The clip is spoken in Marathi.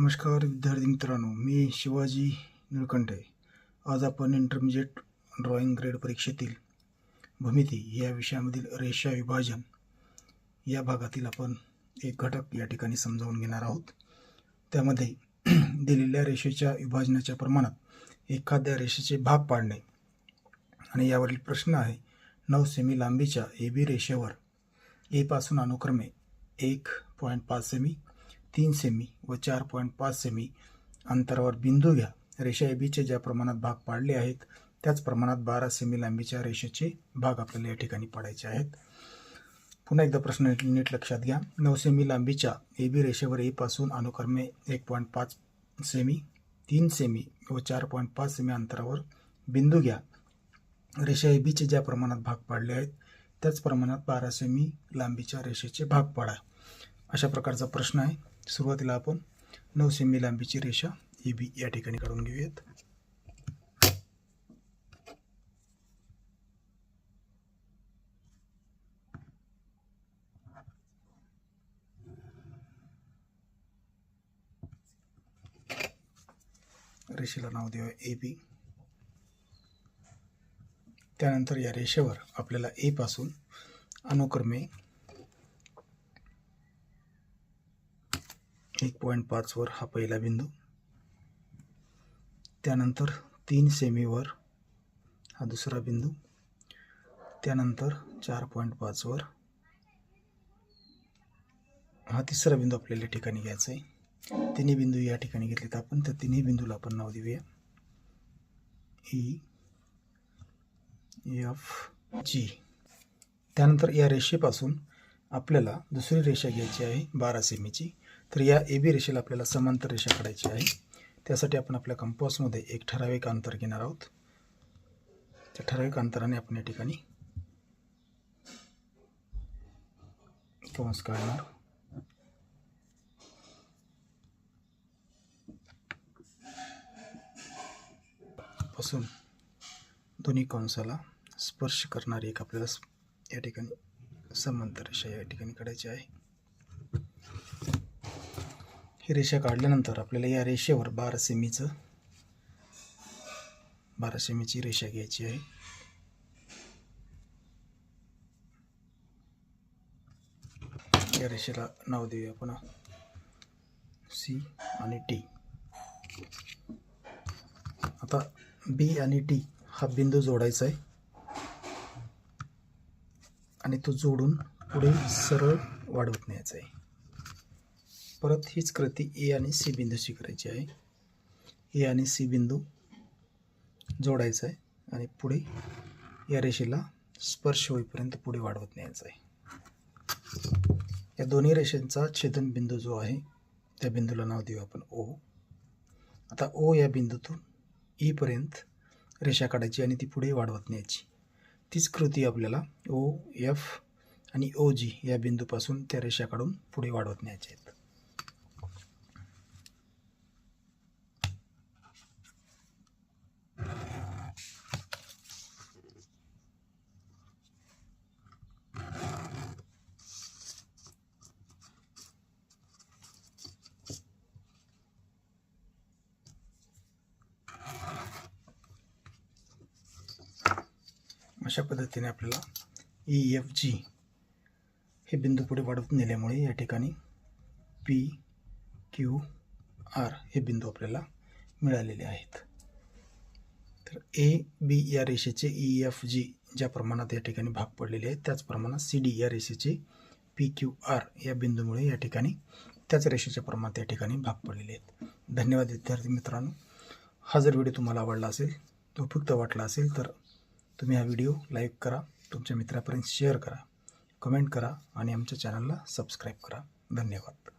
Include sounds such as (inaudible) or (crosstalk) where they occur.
नमस्कार विद्यार्थी मित्रांनो मी शिवाजी निळकंठे. आज आपण इंटरमिजिएट ड्रॉइंग ग्रेड परीक्षेतील भूमिती या विषयामधील रेषा विभाजन या भागातील आपण एक घटक या ठिकाणी समजावून घेणार आहोत. त्यामध्ये (clears throat) दिलेल्या रेषेच्या विभाजनाच्या प्रमाणात एखाद्या रेषेचे भाग पाडणे. आणि यावरील प्रश्न आहे नऊ सेमी लांबीच्या ए बी रेषेवर एपासून अनुक्रमे एक पॉईंट पाच सेमी तीन सेमी व चार पॉईंट पाच सेमी अंतरावर बिंदू घ्या. रेषा ए बीचे ज्या प्रमाणात भाग पाडले आहेत त्याच प्रमाणात बारा सेमी लांबीच्या रेषेचे भाग आपल्याला या ठिकाणी पाडायचे आहेत. पुन्हा एकदा प्रश्न नीट नीट लक्षात घ्या. नऊ सेमी लांबीच्या ए बी रेषेवर ए पासून अनुक्रमे एक पॉईंट पाच सेमी तीन सेमी व चार पॉईंट पाच सेमी अंतरावर बिंदू घ्या. रेषा ए बीचे ज्या प्रमाणात भाग पाडले आहेत त्याच प्रमाणात बारा सेमी लांबीच्या रेषेचे भाग पाडा. अशा प्रकारचा प्रश्न आहे. सुरुवातीला आपण नऊ सेमी लांबीची रेषा ए बी या ठिकाणी काढून घेऊयात. रेषेला नाव देऊया ए बी. त्यानंतर या रेषेवर आपल्याला ए पासून अनुक्रमे एक पॉईंट पाचवर हा पहिला बिंदू. त्यानंतर तीन सेमीवर हा दुसरा बिंदू. त्यानंतर चार पॉईंट पाचवर हा तिसरा बिंदू आपल्याला या ठिकाणी घ्यायचा आहे. तिन्ही बिंदू या ठिकाणी घेतलेत आपण त्या तिन्ही बिंदूला आपण नाव देऊया. ई एफ जी त्यानंतर या रेषेपासून आपल्याला दुसरी रेषा घ्यायची आहे बारा सेमीची. तर या ए बी रेषेला आपल्याला समांतर रेषा काढायची आहे. त्यासाठी आपण आपल्या कंपासमध्ये एक ठराविक अंतर घेणार आहोत. त्या ठराविक अंतराने आपण या ठिकाणी कंस काढणार. पासून दोन्ही कंसाला स्पर्श करणारी एक आपल्याला या ठिकाणी समांतर रेषा या ठिकाणी काढायची आहे. ही रेषा काढल्यानंतर आपल्याला या रेषेवर बारा सेमीचं बारा सेमीची रेषा घ्यायची आहे. या रेषेला नाव देऊया आपण सी आणि टी. आता बी आणि टी हा बिंदू जोडायचा आहे. आणि तो जोडून पुढे सरळ वाढवत न्यायचा आहे. परत हीच कृती ए आणि सी बिंदूची करायची आहे. ए आणि सी बिंदू जोडायचा आहे आणि पुढे या रेषेला स्पर्श होईपर्यंत पुढे वाढवत न्यायचा आहे. या दोन्ही रेषांचा छेदन बिंदू जो आहे त्या बिंदूला नाव देऊ आपण ओ. आता ओ या बिंदूतून ईपर्यंत रेषा काढायची आणि ती पुढे वाढवत न्यायची. तीच कृती आपल्याला ओ एफ आणि ओ जी या बिंदूपासून त्या रेषा काढून पुढे वाढवत न्यायच्या आहेत अशा पद्धतीने आपल्याला ई एफ जी हे बिंदू पुढे वाढवत नेल्यामुळे या ठिकाणी पी क्यू आर हे बिंदू आपल्याला मिळालेले आहेत. तर ए बी या रेषेचे ई एफ जी ज्या प्रमाणात या ठिकाणी भाग पडलेले आहेत त्याच प्रमाणात सी डी या रेषेचे पी क्यू आर या बिंदूमुळे या ठिकाणी त्याच रेषेच्या प्रमाणात या ठिकाणी भाग पडलेले आहेत. धन्यवाद विद्यार्थी मित्रांनो. हा जर व्हिडिओ तुम्हाला आवडला असेल तो उपयुक्त वाटला असेल तर तुम्ही हा व्हिडिओ लाईक करा तुमच्या मित्रापर्यंत शेअर करा कमेंट करा आणि आमच्या चॅनलला सबस्क्राईब करा. धन्यवाद.